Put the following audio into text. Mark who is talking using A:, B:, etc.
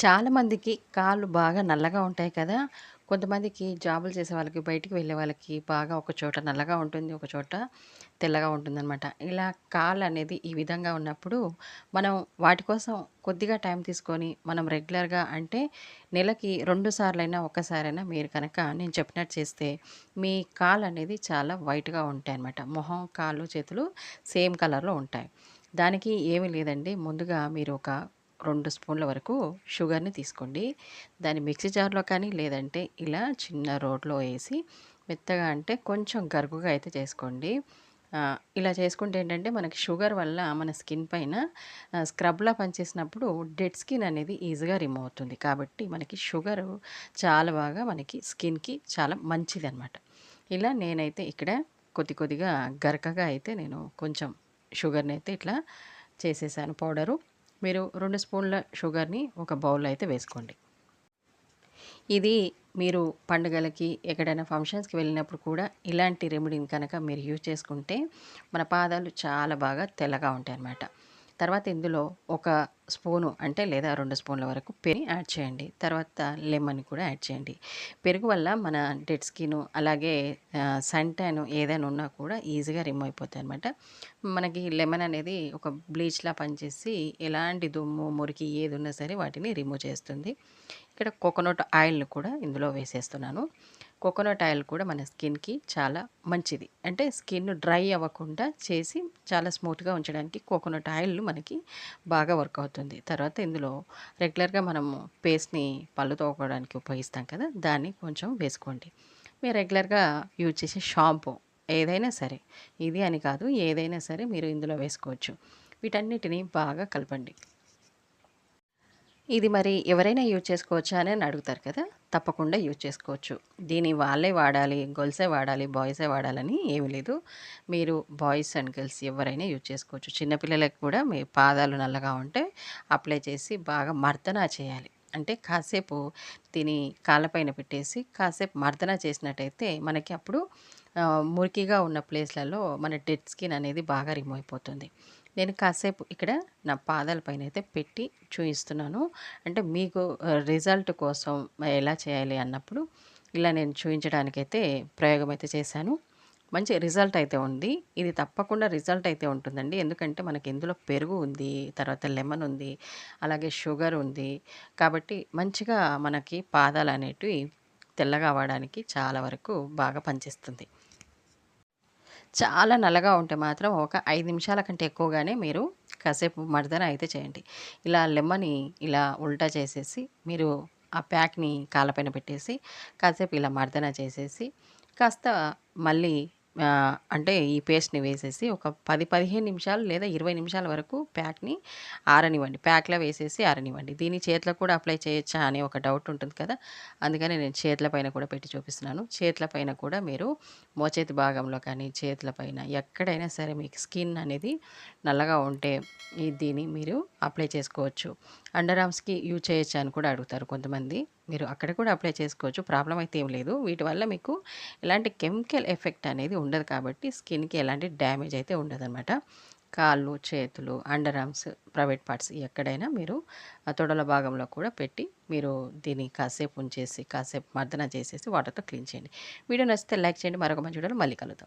A: చాలామందికి కాళ్ళు బాగా నల్లగా ఉంటాయి కదా! కొంతమందికి జాబులు చేసే వాళ్ళకి, బయటికి వెళ్ళే వాళ్ళకి బాగా ఒక చోట నల్లగా ఉంటుంది. ఒక చోట తెల్లగా ఉంటుందనమాట. ఇలా కాళ్ళనేది ఈ విధంగా ఉన్నప్పుడు, మనం వాటి కోసం కొద్దిగా టైం తీసుకొని, మనం రెగ్యులర్‌గా అంటే నెలకి రెండు సార్లైనా, ఒక్కసారైనా మీరు కనుక నేను చెప్పినట్టు చేస్తే, మీ కాళ్ళనేది చాలా వైట్‌గా ఉంటాయి అన్నమాట మొహం, కాళ్ళు, చేతులు సేమ్ కలర్‌లో ఉంటాయి. దానికి ఏమీ లేదండి. ముందుగా మీరు ఒక రెండు స్పూన్ల వరకు షుగర్‌ని తీసుకోండి. దాన్ని మిక్సీ జార్‌లో కానీ, లేదంటే ఇలా చిన్న రోట్లో వేసి మెత్తగా అంటే కొంచెం గరుకుగా అయితే చేసుకోండి. ఇలా చేసుకుంటే ఏంటంటే మనకి షుగర్ వల్ల మన స్కిన్ పైన స్క్రబ్‌లా పనిచేసినప్పుడు డెడ్ స్కిన్ అనేది ఈజీగా రిమూవ్ అవుతుంది. కాబట్టి మనకి షుగర్ చాలా బాగా మనకి స్కిన్‌కి చాలా మంచిది అనమాట ఇలా నేనైతే ఇక్కడ కొద్ది కొద్దిగా గరకగా అయితే నేను కొంచెం షుగర్‌ని అయితే ఇట్లా చేసేసాను పౌడరు. మీరు రెండు స్పూన్ల షుగర్‌ని ఒక బౌల్ అయితే వేసుకోండి. ఇది మీరు పండుగలకి, ఎక్కడైనా ఫంక్షన్స్‌కి వెళ్ళినప్పుడు కూడా ఇలాంటి రెమెడీని కనుక మీరు యూజ్ చేసుకుంటే, మన పాదాలు చాలా బాగా తెల్లగా ఉంటాయి అన్నమాట తర్వాత ఇందులో ఒక స్పూను అంటే లేదా రెండు స్పూన్ల వరకు పెరుగు యాడ్ చేయండి. తర్వాత లెమన్ కూడా యాడ్ చేయండి. పెరుగు వల్ల మన డెడ్ స్కిన్ అలాగే సంటాను ఏదైనా ఉన్నా కూడా ఈజీగా రిమూవ్ అయిపోతాయి అనమాట మనకి లెమన్ అనేది ఒక బ్లీచ్‌లా పనిచేసి ఎలాంటి దుమ్ము, మురికి ఏదున్నా సరే వాటిని రిమూవ్ చేస్తుంది. ఇక్కడ కోకోనట్ ఆయిల్‌ని కూడా ఇందులో వేసేస్తున్నాను. కోకోనట్ ఆయిల్ కూడా మన స్కిన్‌కి చాలా మంచిది. అంటే స్కిన్ డ్రై అవ్వకుండా చేసి చాలా స్మూత్‌గా ఉంచడానికి కోకోనట్ ఆయిల్ మనకి బాగా వర్క్ అవుతుంది. తర్వాత ఇందులో రెగ్యులర్‌గా మనము పేస్ట్‌ని పళ్ళు తోకోవడానికి ఉపయోగిస్తాం కదా! దాన్ని కొంచెం వేసుకోండి. మీరు రెగ్యులర్‌గా యూజ్ చేసే షాంపూ ఏదైనా సరే, ఇది అని కాదు ఏదైనా సరే మీరు ఇందులో వేసుకోవచ్చు. వీటన్నిటిని బాగా కలపండి. ఇది మరి ఎవరైనా యూజ్ చేసుకోవచ్చా అని అడుగుతారు కదా! తప్పకుండా యూజ్ చేసుకోవచ్చు. దీన్ని వాళ్ళే వాడాలి, గర్ల్సే వాడాలి, బాయ్సే వాడాలని ఏమి లేదు. మీరు బాయ్స్ అండ్ గర్ల్స్ ఎవరైనా యూజ్ చేసుకోవచ్చు. చిన్నపిల్లలకు కూడా మీ పాదాలు నల్లగా ఉంటే అప్లై చేసి బాగా మర్దన చేయాలి. అంటే కాసేపు దీని కాళ్ళపైన పెట్టేసి కాసేపు మర్దన చేసినట్టయితే మనకి అప్పుడు మురికిగా ఉన్న ప్లేస్‌లలో మన డెడ్ స్కిన్ అనేది బాగా రిమూవ్ అయిపోతుంది. నేను కాసేపు ఇక్కడ నా పాదాల పైన అయితే పెట్టి చూయిస్తున్నాను. అంటే మీకు రిజల్ట్ కోసం ఎలా చేయాలి అన్నప్పుడు ఇలా నేను చూయించడానికైతే ప్రయోగం అయితే చేశాను. మంచి రిజల్ట్ అయితే ఉంది. ఇది తప్పకుండా రిజల్ట్ అయితే ఉంటుందండి. ఎందుకంటే మనకి ఇందులో పెరుగు ఉంది, తర్వాత లెమన్ ఉంది, అలాగే షుగర్ ఉంది. కాబట్టి మంచిగా మనకి పాదాలు అనేటివి తెల్లగా అవ్వడానికి చాలా వరకు బాగా పనిచేస్తుంది. చాలా నల్లగా ఉంటే మాత్రం ఒక ఐదు నిమిషాల కంటే ఎక్కువగానే మీరు కాసేపు మర్దన అయితే చేయండి. ఇలా లెమ్మని ఇలా ఉల్టా చేసేసి మీరు ఆ ప్యాక్‌ని కాళ్ళపైన పెట్టేసి కాసేపు ఇలా మర్దన చేసేసి కాస్త మళ్ళీ అంటే ఈ పేస్ట్‌ని వేసేసి ఒక 10, 15 నిమిషాలు లేదా 20 నిమిషాల వరకు ప్యాక్‌ని ఆరనివ్వండి. ప్యాక్లో వేసేసి ఆరనివ్వండి. దీన్ని చేతులకు కూడా అప్లై చేయొచ్చా అనే ఒక డౌట్ ఉంటుంది కదా! అందుకని నేను చేతుల పైన కూడా పెట్టి చూపిస్తున్నాను. చేతుల పైన కూడా మీరు మోచేతి భాగంలో కానీ, చేతుల పైన ఎక్కడైనా సరే మీకు స్కిన్ అనేది నల్లగా ఉంటే ఈ దీన్ని మీరు అప్లై చేసుకోవచ్చు. అండర్ ఆర్మ్స్‌కి యూజ్ చేయొచ్చు అని కూడా అడుగుతారు కొంతమంది. మీరు అక్కడ కూడా అప్లై చేసుకోవచ్చు. ప్రాబ్లం అయితే ఏం లేదు. వీటి వల్ల మీకు ఎలాంటి కెమికల్ ఎఫెక్ట్ అనేది ఉండదు కాబట్టి స్కిన్‌కి ఎలాంటి డ్యామేజ్ అయితే ఉండదనమాట. కాళ్ళు, చేతులు, అండర్ ఆర్మ్స్, ప్రైవేట్ పార్ట్స్ ఎక్కడైనా మీరు ఆ తొడల భాగంలో కూడా పెట్టి మీరు దీన్ని కాసేపు ఉంచేసి, కాసేపు మర్దన చేసేసి వాటర్‌తో క్లీన్ చేయండి. వీడియో నచ్చితే లైక్ చేయండి. మరొక మంచి వీడియోలో మళ్ళీ కలుద్దాం.